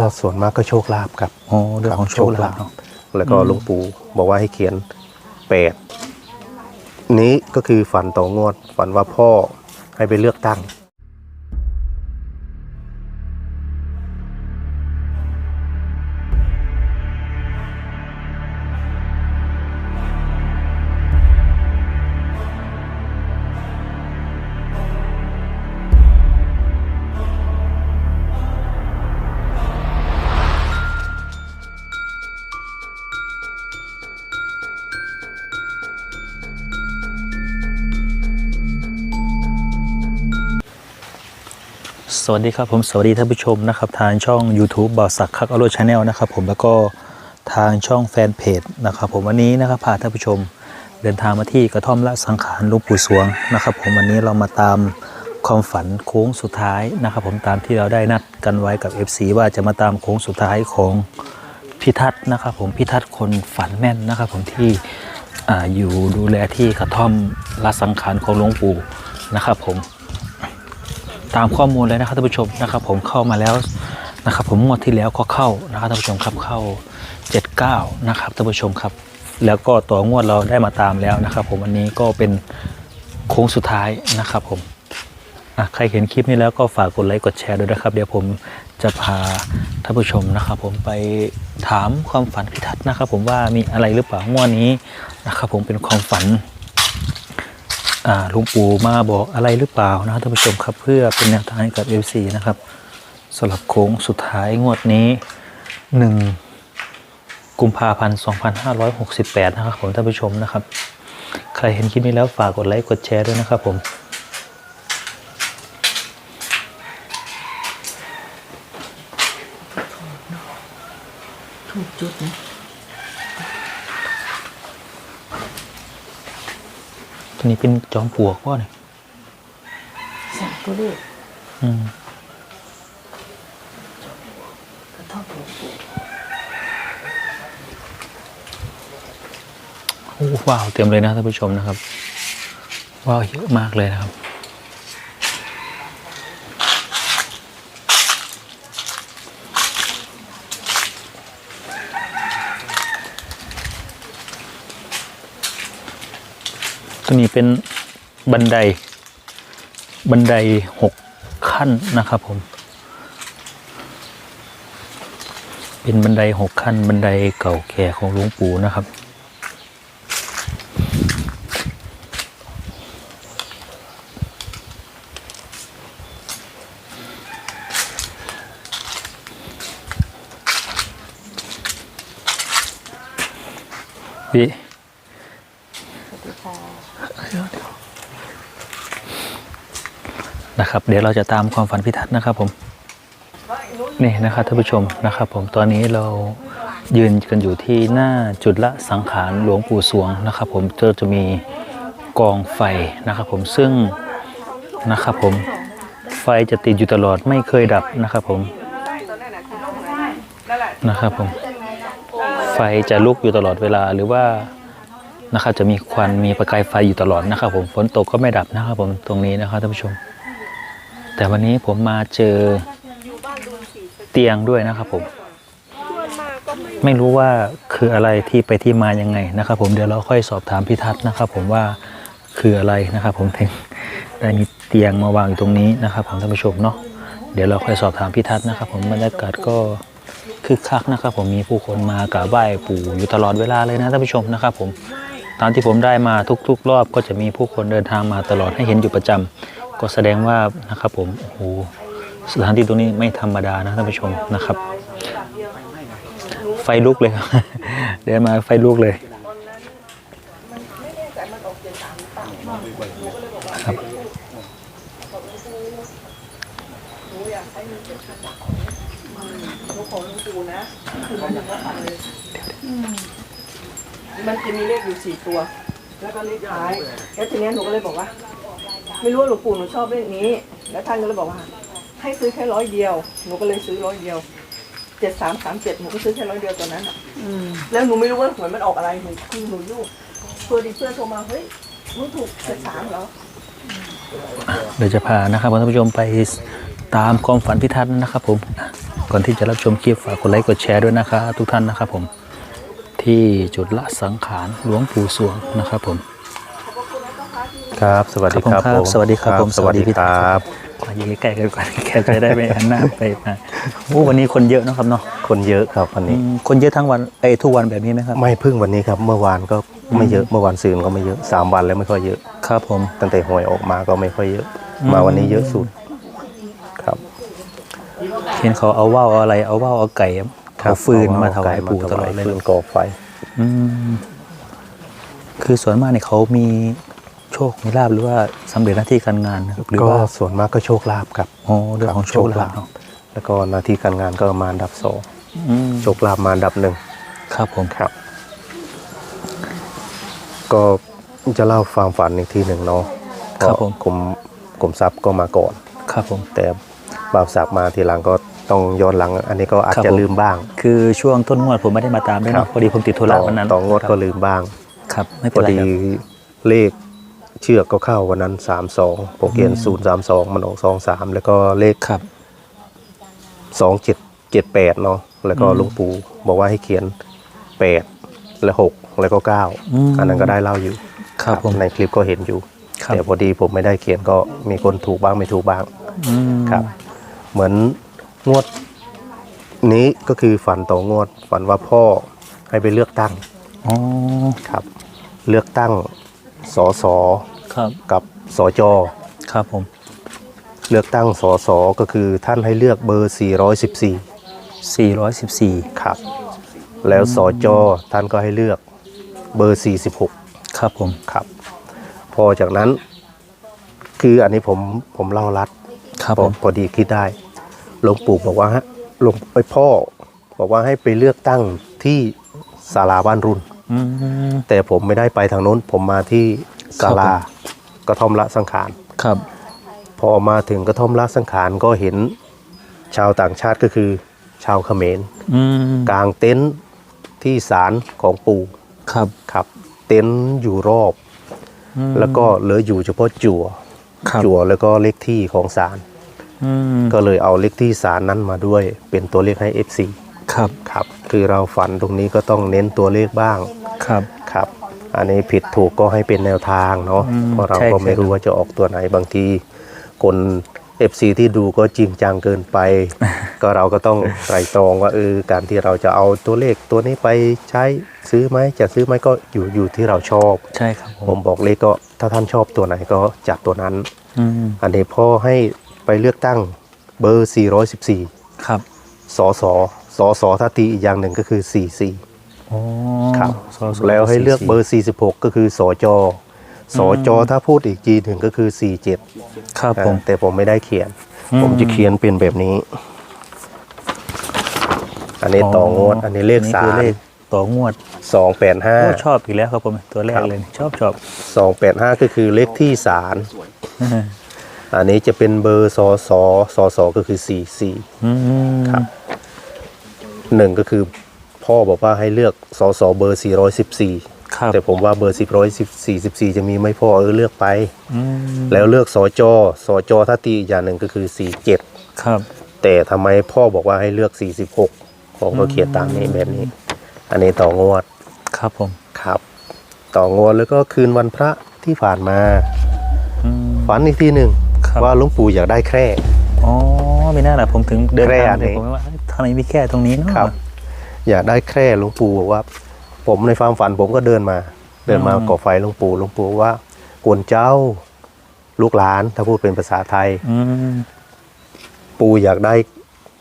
ก็ส่วนมากก็โชคลาภครับอ๋อเรื่องของโชคลาภเนาะแล้วก็หลวงปู่บอกว่าให้เขียนแปดนี้ก็คือฝันต่องวด ฝันว่าพ่อให้ไปเลือกตั้ง สวัสดีครับผมสวัสดีท่านผู้ชมนะครับทางช่อง YouTube บ่าวสักคักอโรชาแนลนะครับผมแล้วก็ทางช่องแฟนเพจนะครับผมวันนี้นะครับพาท่านผู้ชมเดินทางมาที่กระท่อมละสังขารหลวงปู่สวงนะครับผมวันนี้เรามาตามความฝันโค้งสุดท้ายนะครับผมตามที่เราได้นัดกันไว้กับ FC ว่าจะมาตามโค้งสุดท้ายของพิทัศน์นะครับผมพิทัศน์คนฝันแม่นนะครับผมที่อาอยู่ดูแลที่กระท่อมละสังขารของหลวงปู่นะครับผม ตามข้อมูลเลยนะครับท่านผู้ชมนะครับ ผมเข้ามาแล้วนะครับ ผมงวดที่แล้วก็เข้านะครับท่านผู้ชมครับเข้า 79 นะครับท่านผู้ชมครับ แล้วก็ตัวงวดเราได้มาตามแล้วนะครับ ผมวันนี้ก็เป็นโค้งสุดท้ายนะครับ ผมใครเห็นคลิปนี้แล้วก็ฝากกดไลค์กดแชร์ด้วยนะครับ เดี๋ยวผมจะพาท่านผู้ชมนะครับ ผมไปถามความฝันพิทัศน์นะครับ ผมว่ามีอะไรหรือเปล่างวดนี้นะครับ ผมเป็นความฝัน ลุงปู่มาบอกอะไรหรือเปล่านะครับท่านผู้ชมครับเพื่อเป็นแนวทางให้กับ FC นะครับสำหรับโค้งสุดท้ายงวดนี้ 1 กุมภาพันธ์ 2568 นะครับผมท่านผู้ชมนะครับ ใครเห็นคลิปนี้แล้วฝากกดไลค์กดแชร์ด้วยนะครับผมถูกจุดนะ ตัว นี้เป็นจอมปลวกว่าเนี่ยสองตัวเลขอืมกระท่อมหลวงปู่โอ้ว้าวเต็มเลยนะท่านผู้ชมนะครับว้าวเยอะมากเลยนะครับ ตัวนี้เป็นบันได บันไดหกขั้นนะครับผม เป็นบันไดหกขั้น บันไดเก่าแก่ของหลวงปู่นะครับ พี่ สวัสดีค่ะ นะครับ เดี๋ยวเราจะตามความฝันพิทัศน์นะครับผมนี่นะครับท่านผู้ชมนะครับ ผมตอนนี้เรายืนกันอยู่ที่หน้าจุดละสังขารหลวงปู่สวงนะครับ ผมจะจะมีกองไฟนะครับ ผมซึ่งนะครับผมไฟจะติดอยู่ตลอดไม่เคยดับนะครับ ผมนะครับผมไฟจะลุกอยู่ตลอดเวลาหรือว่านะครับจะมีควันมีประกายไฟอยู่ตลอดนะครับ ผมฝนตกก็ไม่ดับนะครับ ผมตรงนี้นะครับท่านผู้ชม แต่วันนี้ผมมาเจอเตียงด้วยนะครับผม ไม่รู้ว่าคืออะไรที่ไปที่มายังไงนะครับ ผมเดี๋ยวเราค่อยสอบถามพิทัศน์นะครับ ผมว่าคืออะไรนะครับ ผมถึงได้มีเตียงมาวางอยู่ตรงนี้นะครับ ผมท่านผู้ชมเนาะเดี๋ยวเราค่อยสอบถามพิทัศน์นะครับ ผมบรรยากาศก็คึกคักนะครับ ผมมีผู้คนมากราบไหว้ปู่อยู่ตลอดเวลาเลยนะท่านผู้ชมนะครับ ผมตามที่ผมได้มาทุกๆ รอบก็จะมีผู้คนเดินทางมาตลอดให้เห็นอยู่ประจำ ก็แสดงว่านะครับผมโอ้โหสถานที่ตรงนี้ไม่ธรรมดานะท่านผู้ชมนะครับ ไฟลุกเลยครับเดินมาไฟลุกเลยครับมันจะมีเลขอยู่สี่ตัว แล้วก็เลขท้าย แล้วทีนี้หนูก็เลยบอกว่า ไม่รู้ว่าหลวงปู่หนูชอบเลขนี้ แล้วท่านก็เลยบอกว่า ให้ซื้อแค่ร้อยเดียวหนูก็เลยซื้อร้อยเดียวเจ็ดสามสามเจ็ดหนูก็ซื้อแค่ร้อยเดียวตอนนั้นอะแล้วหนูไม่รู้ว่าหวยมันออกอะไรหนูคือหนูยุ่งเพื่อดีเพื่อนโทรมาเฮ้ยมึงถูกเจ็ดสามเหรอเดี๋ยวจะพานะครับท่านผู้ชมไปตามความฝันพิทัศน์นะครับ ผมก่อนที่จะรับชมคลิปฝากกดไลค์กดแชร์ด้วยนะครับทุกท่านนะครับผมที่จุดละสังขารหลวงปู่สวงนะครับผม ครับ สวัสดีครับครับผม สวัสดีครับผมสวัสดีพี่ครับมายืนใกล้ๆกันก่อนแกจะได้ไม่หันหน้าไปมาโอ้วันนี้คนเยอะนะครับเนาะคนเยอะครับวันอืนี้มคนเยอะทั้งวันไอ้ยทุกวันแบบนี้ไหมครับ ไม่เพึ่งวันนี้ครับ เมื่อวานก็ไม่เยอะเมื่อวานซืนก็ไม่เยอะสามวันแล้วไม่ค่อยเยอะครับผมตั้งแต่หวยออกมาก็ไม่ค่อยเยอะอืมมาวันนี้เยอะสุด ครับ เห็นเขาเอาว่าวเอาอะไร เอาว่าวเอาไก่เอาฟืนมาถวายปู่ตลอดเลยฟืนก่อไฟอืมคือส่วนมากเนี่ยเขามี โชคมีลาบหรือว่าสำเร็จหน้าที่การงานนะครับหรือก็ว่าส่วนมากก็โชคลาภครับอ๋อเรื่องของโชคลาภเนาะแล้วก็หน้าที่การงานก็มาอันดับสองอืมโชคลาภมาอันดับหนึ่งครับผมครับ ก็จะเล่าความฝันอีกทีหนึ่งเนาะครับผมกรมกรมทรัพย์ก็มาก่อน ครับผมแต่บ่าวศักดิ์มาทีหลังก็ต้องย้อนหลัง อันนี้ก็อาจครับจะผมลืมบ้าง คือช่วงต้นงวดผมไม่ได้มาตามด้วยครัเนาะบพอดีผมติดธุระวันนั้นต่องวดครับก็ลืมบ้าง ครับไม่พเป็นอไรดีครับเลข เชือกก็เข้าวันนั้นสามสองผมเขียนศูนย์สามสองมันออกสองสามแล้วก็เลขครับ สองเจ็ดเจ็ดแปดเนาะแล้วก็อืมหลุงปู่บอกว่าให้เขียนแปดและหกแล้วก็เก้าอืม อันนั้นก็ได้เล่าอยู่ครับผม ในคลิปก็เห็นอยู่ ครับ แต่พอดีผมไม่ได้เขียนก็มีคนถูกบ้างไม่ถูกบ้าง อืมครับเหมือนงวดนี้ก็คือฝันต่องวด ฝันว่าพ่อให้ไปเลือกตั้งอ๋อครับ เลือกตั้งสอสอ ครับกับสอจอครับผมเลือกตั้งสอสอก็คือท่านให้เลือกเบอร์ 414 414 ครับ แล้วสอจอท่านก็ให้เลือกเบอร์ 46 ครับผม ครับ พอจากนั้น คืออันนี้ผมผมเล่ารัดครับพผอม พอดีคิดได้หลวงปู่บอกว่าฮะหลวงไปพ่อ บอกว่าให้ไปเลือกตั้งที่ศาลาบ้านรุ่น อืม แต่ผมไม่ได้ไปทางโน้น ผมมาที่ศาลา กระท่อมละสังขาร ครับ พอมาถึงกระท่อมละสังขารก็เห็นชาวต่างชาติก็คือ ชาวเขมรอืมกลางเต็นท์ที่ศาลของปู่ครับครับ เต็นท์อยู่รอบ อืมแล้วก็เหลืออยู่เฉพาะจั่วครับจั่วแล้วก็เลขที่ของศาลอืมก็เลยเอาเลขที่ศาลนั้นมาด้วย เป็นตัวเลขให้ FC ครับครับ คือเราฝันตรงนี้ก็ต้องเน้นตัวเลขบ้างครับ ครับ อันนี้ผิดถูกก็ให้เป็นแนวทางเนาะอืมเพราะเราใช่ก็ไม่ใช่รู้ว่าจะออกตัวไหนบางทีคน FC ที่ดูก็จริงจังเกินไป ก็เราก็ต้องไตรตรองว่าเออการที่เราจะเอาตัวเลขตัวนี้ไปใช้ซื้อไหมจะซื้อไหมก็อยู่อยู่ที่เราชอบใช่ครับผผมมบอกเลขก็ถ้าท่านชอบตัวไหนก็จัดตัวนั้นอืมอันนี้พ่อให้ไปเลือกตั้งเบอร์ 414 ครับสอสอสอสอถ้าตีอีกอย่างหนึ่งก็คือ 44อ๋อ ครับสอสอแล้วให้เลือกเบอร์44 46ก็คือสอจอสอจอถ้าพูดอีกจีหนึ่งก็คือ 47 ครับผมอ่าแต่ผมไม่ได้เขียนอืมผมจะเขียนเป็นแบบนี้ อันนี้ต่องวด อันนี้เลขสาคือมเลขต่องวดสองแปดห้าโอ้ชอบอีกแล้วครับผมตัวแรกครับเลยชอบชอบสองแปดห้าก็คือเลขที่ศาลอันนี้จะเป็นเบอร์สอสอสอสอก็คือสี่สี่อืมครับหนึ่งก็คือ พ่อบอกว่าให้เลือกสอสอเบอร์ 414ครับแต่ผมว่าเบอร์444จะมีไม่พอเออเลือกไปอืมแล้วเลือกสอจอสอจอถ้าตีอีกอย่างหนึ่งก็คือ 47 ครับ แต่ทำไมพ่อบอกว่าให้เลือก 46ผมก็เขียนตามนี้แบบนี้ อันนี้ต่องวด ครับผม ครับ ต่องวดแล้วก็คืนวันพระที่ผ่านมาอืมฝันอีกทีหนึ่งครับว่าหลวงปู่อยากได้แคร่อ๋อไม่น่าล่ะผมถึงเดินแคร่ตามเลยนี่ผมว่าเอ้ยทำไมมีแค่ตรงนี้เนาะครับ อยากได้แคร่หลวงปู่บอกว่า ผมในความฝันผมก็เดินมา เดินมาอืมก่อไฟหลวงปู่หลวงปู่ว่ากวนเจ้า ลูกหลานถ้าพูดเป็นภาษาไทยอืมปู่อยากได้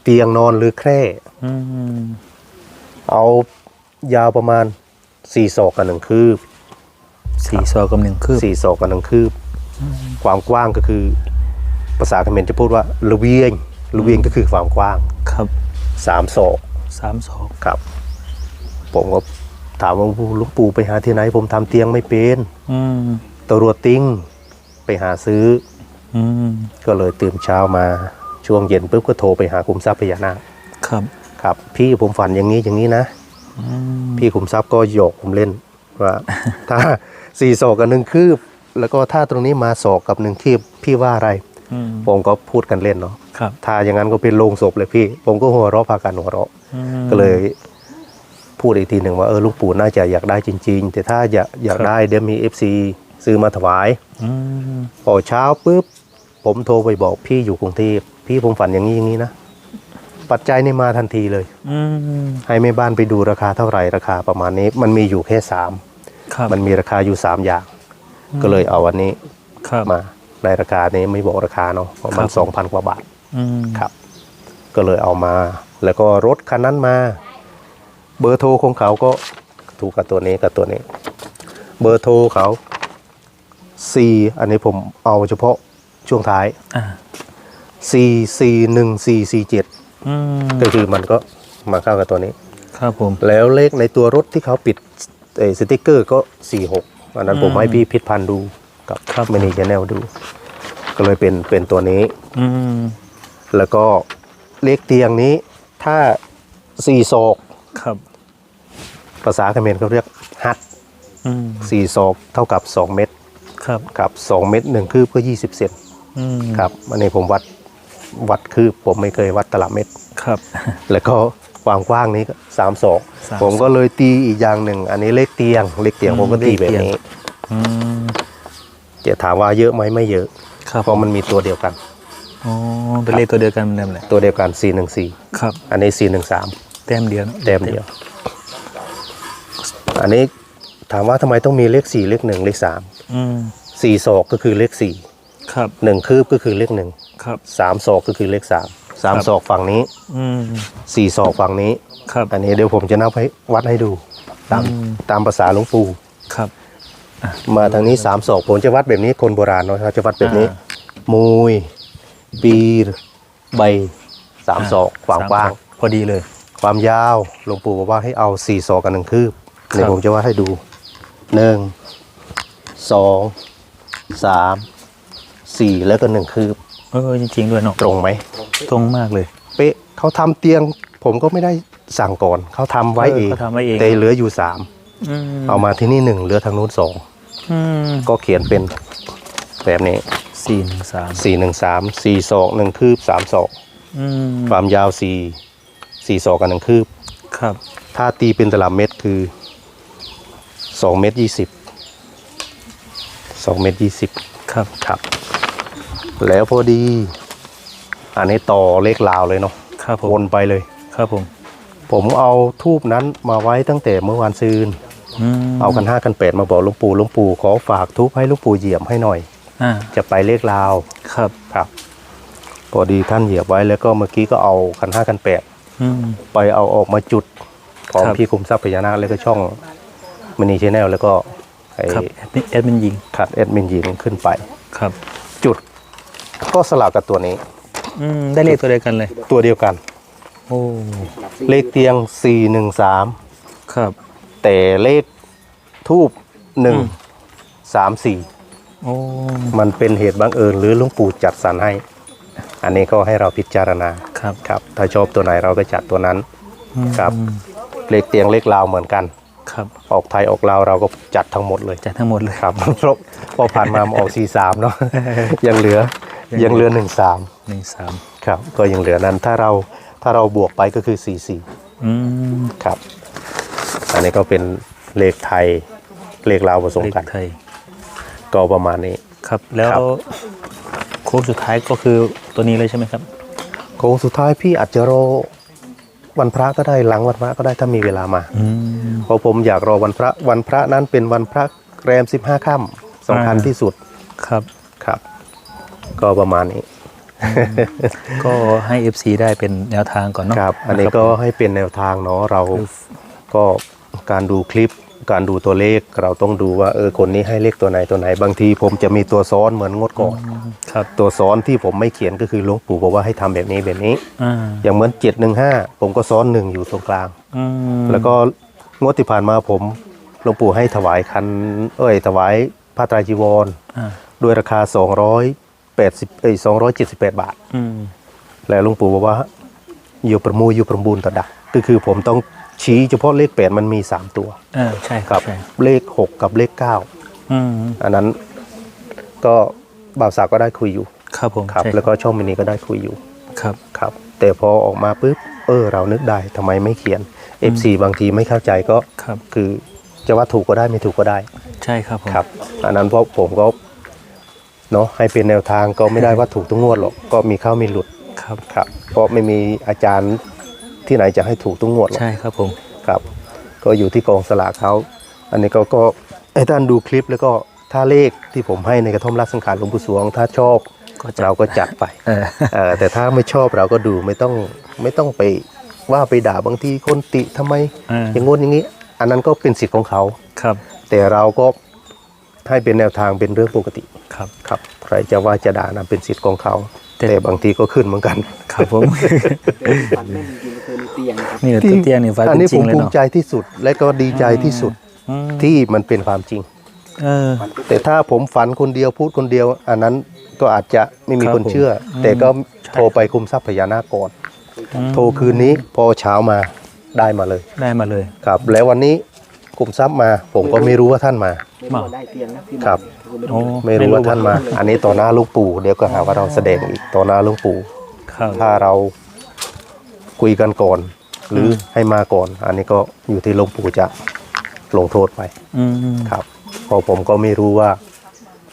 เตียงนอนหรือแคร่อืมเอายาวประมาณสี่ศอกกับหนึ่งคืบสี่ซอกกับหนึ่งคืบสี่ศอกกับหนึ่งคืบ ความกว้างก็คือ ภาษาเขมรจะพูดว่าระเวียงระเวียงก็คือความกว้างครับสามศอก สามศอกครับ ผมก็ถามว่าหลุงปู่ไปหาที่ไหน ผมทำเตียงไม่เป็นอืมตำรวจติ้งไปหาซื้อ อืมก็เลยตื่นเช้ามาช่วงเย็นปุ๊บก็โทรไปหาคุมทรัพย์พญานาคครับ ครับ พี่ผมฝันอย่างนี้อย่างนี้นะอืมพี่คุมทรัพย์ก็โยกผมเล่นว่าถ้าสี่ศอกกับหนึ่งคืบ แล้วก็ถ้าตรงนี้มาศอกกับหนึ่งคืบพี่ว่าอะไรอืม ผมก็พูดกันเล่นเนาะครับถ้าอย่างนั้นก็เป็นโลงศพเลยพี่ ผมก็หัวเราะพากันหัวเราะอืมก็เลยพูดอีกทีหนึ่งว่าเออหลูกปู่น่าจะอยากได้จริง ๆ แต่ถ้าอยากอยากครับได้เดี๋ยวมี FC ซื้อมาถวายอืมพอเช้าปุ๊บผมโทรไปบอกพี่อยู่กรุงเทพพี่ผมฝันอย่างนี้อย่างนี้นะปัจจัยนี่มาทันทีเลยอืมให้แม่บ้านไปดูราคาเท่าไหร่ราคาประมาณนี้ มันมีอยู่แค่สามครับมันมีราคาอยู่สามอย่าง ก็เลยเอาอันนี้ครับมา ในราคานี้ไม่บอกราคาเนาะประมาณครับสองพันกว่าบาทอืมครับ ก็เลยเอามา แล้วก็รถคันนั้นมา เบอร์โทรของเขาก็ถูกกับตัวนี้กับตัวนี้ เบอร์โทรเขา C อันนี้ผมเอาเฉพาะช่วงท้ายอ่า C C 1 C C 7อืมก็คือมันก็มาเข้ากับตัวนี้ ครับผม แล้วเลขในตัวรถที่เขาปิดเอ่อสติกเกอร์ก็46อันนั้นผมอืมให้พี่พิษพันธ์ดู กับครับมินิชแนลดู ก็เลยเป็นเป็นตัวนี้ อืมแล้วก็เลขเตียงนี้ ถ้าสี่ศอกครับ ภาษาเขมรเขาเรียกฮัดอืมสี่ศอกเท่ากับ2เมตรครับ ครับ2เมตรหนึ่งคืบก็20เซนอืมครับอันนี้ผมวัดวัดคืบผมไม่เคยวัดตลับเมตร ครับ แล้วก็ความกว้างนี้ก็สามศอกสามผมก็เลยตีอีกอย่างหนึ่ง อันนี้เลขเตียงเลขเตียงอืมผมก็ตีแบบเลขเตียง นี้ อืม จะถามว่าเยอะไหมไม่เยอะครับเพราะมันมีตัวเดียวกันอ๋อเป็นเลขตัวเดียวกันเหมือนเดิมเลยตัวเดียวกัน414ครับ อันนี้413แต้มเดียวนะแต้มเดียว อันนี้ถามว่าทำไมต้องมีเลข4เลข1เลข3อืม4ศอกก็คือเลขครับ4 1คืบก็คือเลข1ครับ3ศอกก็คือเลข3ครับ3ศอกฝั่งนี้อืม4ศอกฝั่งนี้ครับอันนี้เดี๋ยวผมจะนับให้วัดให้ดู ตามอืมตามภาษาหลวงปู่ครับ มาทางนี้สามศอกผมจะวัดแบบนี้คนโบราณเนาะเขาจะวัดแบบนี้อ่ามุยปีใบสามศอกความกว้างสมศอกพอดีเลย ความยาวหลวงปู่บอกว่าให้เอาสี่ศอกกันหนึ่งคืบครับเดี๋ยวผมจะวัดให้ดูหนึ่งสองสามสี่แล้วก็หนึ่งคืบเออจริงๆด้วยเนาะตรงไหมตรงมากเลย เป๊ะเขาทำเตียง ผมก็ไม่ได้สั่งก่อนเขาทำไว้เออเองเขาทำไว้เองแต่เหลืออยู่สามอืมเอามาที่นี่หนึ่งเหลือทางนู้นสองอืม ก็เขียนเป็นแบบนี้สี่หนึ่งสามสี่หนึ่งสามสี่ศอกหนึ่งคืบสามศอกอืมความยาวสี่สี่ศอกกันหนึ่งคืบ ครับ ถ้าตีเป็นตารางเมตรคือสองเมตรยี่สิบสองเมตรยี่สิบครับครับ แล้วพอดี อันนี้ต่อเลขลาวเลยเนาะครับผวมนไปเลย ครับผม ผมเอาทูบนั้นมาไว้ตั้งแต่เมื่อวานซืนอืม เอากันห้ากันแปดมาบอกหลุงปู่หลุงปู่ขอฝากทูบให้หลุงปู่เหยียบให้หน่อยอ่าจะไปเลขลาวครับครับพอดีท่านเหยียบไว้แล้วก็เมื่อกี้ก็เอากันห้ากันแปดอืมไปเอาออกมาจุดของครับพี่คุมทรัพย์พญานาคแล้วก็ช่องมินิชแนลแล้วก็ไอ้ครับแอดมินแอดมินยิงขัดแอดมินหญิงขึ้นไปครับ จุดก็สลับกับตัวนี้อืมได้เลขตัวเดียวกันเลย ตัวเดียวกัน โอ้เลขเตียง413ครับ แต่เลขทูบอืม1 3 4โอ้มันเป็นเหตุบังเอิญหรือหลุงปู่จัดสรรให้ อันนี้ก็ให้เราพิจารณาครับครับ ถ้าชอบตัวไหนเราก็จัดตัวนั้นอืมครับ เลขเตียงเลขลาวเหมือนกันครับออกไทยออกลาวเราก็จัดทั้งหมดเลยจัดทั้งหมดเลยครับเพราะพอผ่านมามาออกสี่สามเนาะยังเหลือยังเหลือหนึ่งสามหนึ่งสามครับ ก็ยังเหลือนั้นถ้าเราถ้าเราบวกไปก็คือสี่สี่อืมครับ อันนี้ก็เป็นเลขไทย เลขลาวผสมเลขกัน ไทย ก็ประมาณนี้ ครับ แล้วครับ โค้งสุดท้ายก็คือตัวนี้เลยใช่ไหมครับ โค้งสุดท้ายพี่อาจจะรอวันพระก็ได้หลังวันพระก็ได้ถ้ามีเวลามา อืม เพราะผมอยากรอวันพระวันพระนั้นเป็นวันพระแรมสิบห้าค่ำสำคัญอ่า ที่สุดครับ ครับ ก็ประมาณนี้ก็ให้ FC ได้เป็นแนวทางก่อนเนาะครับ อันนี้ก็ให้เป็นแนวทางเนาะเราก็ การดูคลิป การดูตัวเลขเราต้องดูว่าเออคนนี้ให้เลขตัวไหนตัวไหน บางทีผมจะมีตัวซ้อนเหมือนงดก่อนครับตัวซ้อนที่ผมไม่เขียนก็คือหลวงปู่บอกว่าให้ทำแบบนี้แบบนี้อ่าอย่างเหมือนเจ็ดหนึ่งห้าผมก็ซ้อนหนึ่งอยู่ตรงกลางอืมแล้วก็งวดที่ผ่านมาผมหลวงปู่ให้ถวายคัน เอ้ยถวายผ้าไตรจีวรอ่าด้วยราคา280เอ้ย278บาทอืมแล้วหลวงปู่บอกว่าอยู่ประมูอยู่ประมูลต่อดักก็คือผมต้อง ชี้เฉพาะเลขแปดมันมี3ตัวอ่าใช่ครับใช่เลข6กับเลขอืม9อันนั้นก็บ่าวสาวก็ได้คุยอยู่ครับผมครับ ใช่แล้วก็ช่องมินิก็ได้คุยอยู่ครับครับ แต่พอออกมาปุ๊บเออเรานึกได้ทำไมไม่เขียน FC บางทีไม่เข้าใจก็ครับ คือจะว่าถูกก็ได้ไม่ถูกก็ได้ ใช่ครับผมครับอันนั้นเพราะผมก็เนาะให้เป็นแนวทางก็ไม่ได้ว่าถูกทุกงวดหรอกก็มีเข้ามีหลุดครับ ครับ เพราะไม่มีอาจารย์ ที่ไหนจะให้ถูกทุกงวดหรอกใช่ครับผมครับ ก็อยู่ที่กองสลากเขาอันนี้ก็ก็ให้ท่านดูคลิปแล้วก็ถ้าเลขที่ผมให้ในกระท่อมรักสังขารหลวงปู่สวง ถ้าชอบก็จัดเราก็จัดไปเออเออแต่ถ้าไม่ชอบเราก็ดูไม่ต้องไม่ต้องไปว่าไปด่าบางทีคนติทำไม เอออย่างงนอย่างนี้ อันนั้นก็เป็นสิทธิ์ของเขา ครับแต่เราก็ให้เป็นแนวทางเป็นเรื่องปกติครับ ครับ ใครจะว่าจะด่านะเป็นสิทธิ์ของเขา แต่ แต่บางทีก็ขึ้นเหมือนกัน ครับผม ฝันแม่นจริง ๆเคยมีเตียงครับนี่ตัวเตียงนี่ไฟอันเป็นนี้จริผงมเลยภูมิเนาะใจที่สุดและก็ดีใจที่สุดอืมที่มันเป็นความจริง เออ แต่ถ้าผมฝันคนเดียวพูดคนเดียว อันนั้นก็อาจจะไม่มีครับคนเชื่อ ผมแต่ก็ใช่โทรไปคุมทรัพย์พญานาคก่อน อืม โทรคืนนี้พอเช้ามาได้มาเลยได้มาเลย ครับ แล้ววันนี้คุมทรัพย์มา ผมก็ไม่รู้ว่าท่านมา ไม่รู้ว่าได้เตียงนะพี่หมอครับคือไม่โอ้รู้ไม่รู้ว่าท่านมา อันนี้ต่อหน้าหลูกปู่เดี๋ยวก็หาว่าเราแสดงอีกต่อหน้าหลูกปู่ ครับ ถ้าเรา คุยกันก่อน หรือให้มาก่อน อันนี้ก็อยู่ที่หลวงปู่จะลงโทษไปอืมครับเพอผมก็ไม่รู้ว่า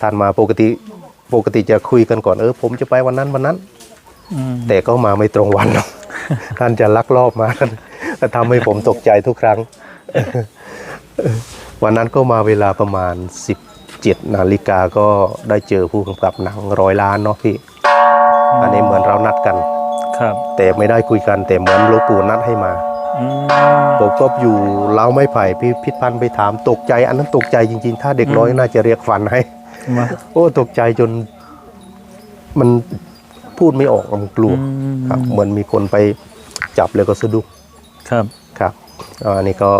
ท่านมาปกติปกติจะคุยกันก่อนเออ ผมจะไปวันนั้นวันนั้นอืมแต่ก็มาไม่ตรงวันหรอกท่านจะลักลอบมากันก็ทำให้ผมตกใจทุกครั้ง วันนั้นก็มาเวลาประมาณ 17นาฬิกาก็ได้เจอผู้กำกับหนังร้อยล้านเนาะพี่ อันนี้เหมือนเรานัดกัน ครับ แต่ไม่ได้คุยกันแต่เหมือนหลูกปู่นัดให้มาอืมผมก็อยู่เล้าไม้ไผ่พี่พิษพันธ์ไปถามตกใจ อันนั้นตกใจจริงๆ ถ้าเด็กน้อยน่าจะเรียกฟันให้มาโอ้ตกใจจน มันพูดไม่ออกมันกลัวครับ เหมือนมีคนไปจับแล้วก็สะดุ้งครับครับอ่าอันนี้ก็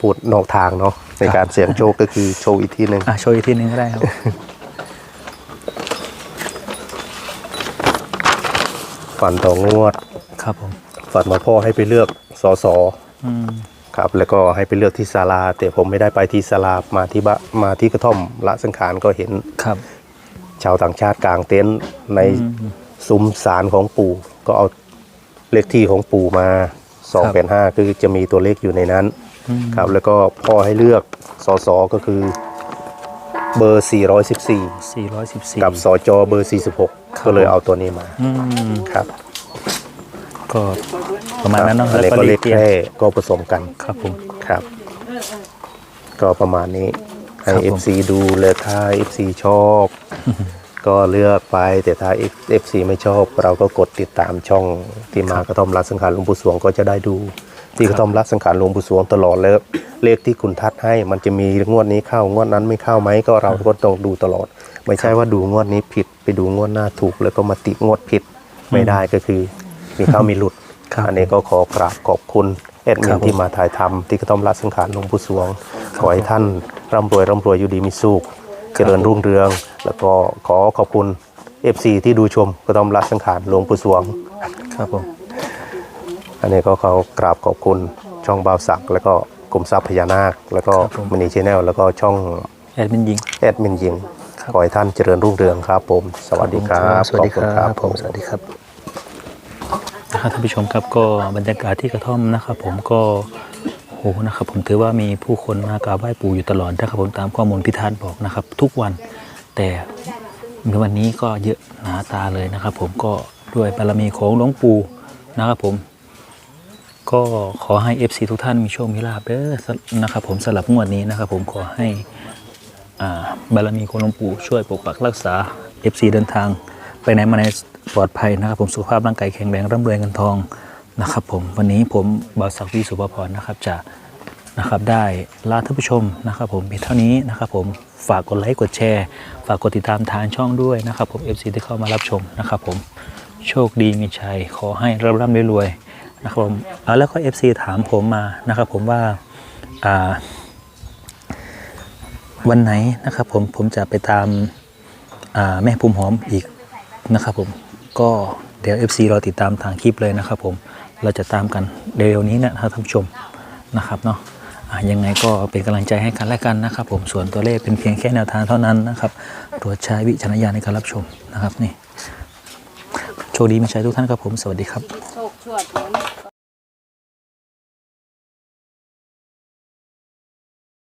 พูดนอกทางเนาะในการเสี่ยงโชคก็คือโชว์อีกทีหนึ่งอะโชว์อีกทีหนึงก็ได้ครับ ฝันต่องวด ครับผมฝันมาพ่อให้ไปเลือกสอสออืมครับแล้วก็ให้ไปเลือกที่ศาลา แต่ผมไม่ได้ไปที่ศาลามาที่บะมาที่กระท่อมละสังขารก็เห็นครับ ชาวต่างชาติกลางเต็นท์ในอืมซุ้มศาลของปู่ก็เอาเลขที่ของปู่มา2องเป็นห้าคือจะมีตัวเลขอยู่ในนั้นอืมครับแล้วก็พ่อให้เลือกสสก็คือ เบอร์ 414 414 กับสจเบอร์ 46 ก็เลยเอาตัวนี้มาอืมครับ ก็ประมาณนั้นเนาะอันแล้วนี้ก็ก็เลเลขขเตียงแค่ก็ผสมกันครับผมครับ ก็ประมาณนี้ให้ครับผม FC ดูเลยถ้า FC ชอบ ก็เลือกไปแต่ถ้า FC ไม่ชอบ เราก็กดติดตามช่องที่มากระท่อมรักสังขารหลวงปู่สวงก็จะได้ดู ที่กระท่อมรักสังขารหลวงปู่สวงตลอดแล้วเลขที่คุณทัดให้มันจะมีงวดนี้เข้างวดนั้นไม่เข้าไหมก็เราก็ต้องดูตลอด ไม่ใช่ว่าดูงวดนี้ผิดไปดูงวดหน้าถูก แล้วก็มาติงวดผิดไม่ได้ก็คือ มีเข้ามีหลุดครับอันนี้ก็ขอกราบขอบคุณแอดมิครันบผมที่มาถ่ายทำที่กระท่อมรักสังขารหลวงปู่สวงขอให้ท่านร่ำรวยร่ำรวยอยู่ดีมีสุขเจริญรุ่งเรือง แล้วก็ขอขอบคุณ FC ที่ดูชมกระท่อมรักสังขารหลวงปู่สวงครับผม อันนี้ก็เขากราบขอบคุณช่องบ่าวศักดิ์แล้วก็กลุ่มทรัพย์พญานาค แล้วก็มินิชแนลแล้วก็ช่องแอดมินยิง แอดมินยิงขอให้ท่านเจริญรุ่งเรืองครับผม สวัสดีครับสวัสดีคขอณ รับผมสวัสดีครับ นะครับท่านผู้ชมครับก็บรรยากาศที่กระท่อมนะครับผมก็โหนะครับผมถือว่ามีผู้คนมากราบไหว้ปู่อยู่ตลอดนะครับผมตามข้อมูลพิธานบอกนะครับ ทุกวันแต่ในวันนี้ก็เยอะหนาตาเลยนะครับ ผมก็ด้วยบารมีของหลวงปู่นะครับผม ก็ขอให้ FC ทุกท่านมีโชคมีลาภเด้อนะครับผมสลับงวดนี้นะครับผมขอให้อ่าบารมีของหลวงปู่ช่วยปกปักรักษา FC เดินทาง ไปไหนมาไหนปลอดภัยนะครับผมสุขภาพร่างกายแข็งแรงร่ำรวยเงินทองนะครับผมวันนี้ผมบ่าวศักดิ์วีสุภพรนะครับจะนะครับได้ลาท่านผู้ชมนะครับผมเพียงเท่านี้นะครับผมฝากกดไลค์กดแชร์ฝากกดติดตามทางช่องด้วยนะครับผม FC ที่เข้ามารับชมนะครับผมโชคดีมีชัยขอให้ร่ำร่ำรวย นะครับผมอ่าแล้วก็ FC ถามผมมานะครับ ผมว่าวันไหนนะครับ ผมผมจะไปตามาแม่ภูมิหอมอีกนะครับ ผมก็เดี๋ยว FC รอติดตามทางคลิปเลยนะครับ ผมเราจะตามกันเร็วๆนี้นะครับท่านผู้ชมนะครับเนาะยังไงก็เป็นกำลังใจให้กันและกันนะครับ ผมส่วนตัวเลขเป็นเพียงแค่แนวทางเท่านั้นนะครับโปรดใช้วิจารณญาณในการรับชมนะครับนี่โชคดีมีชัยทุกท่านครับผม สวัสดีครับโชคชวดเหมือน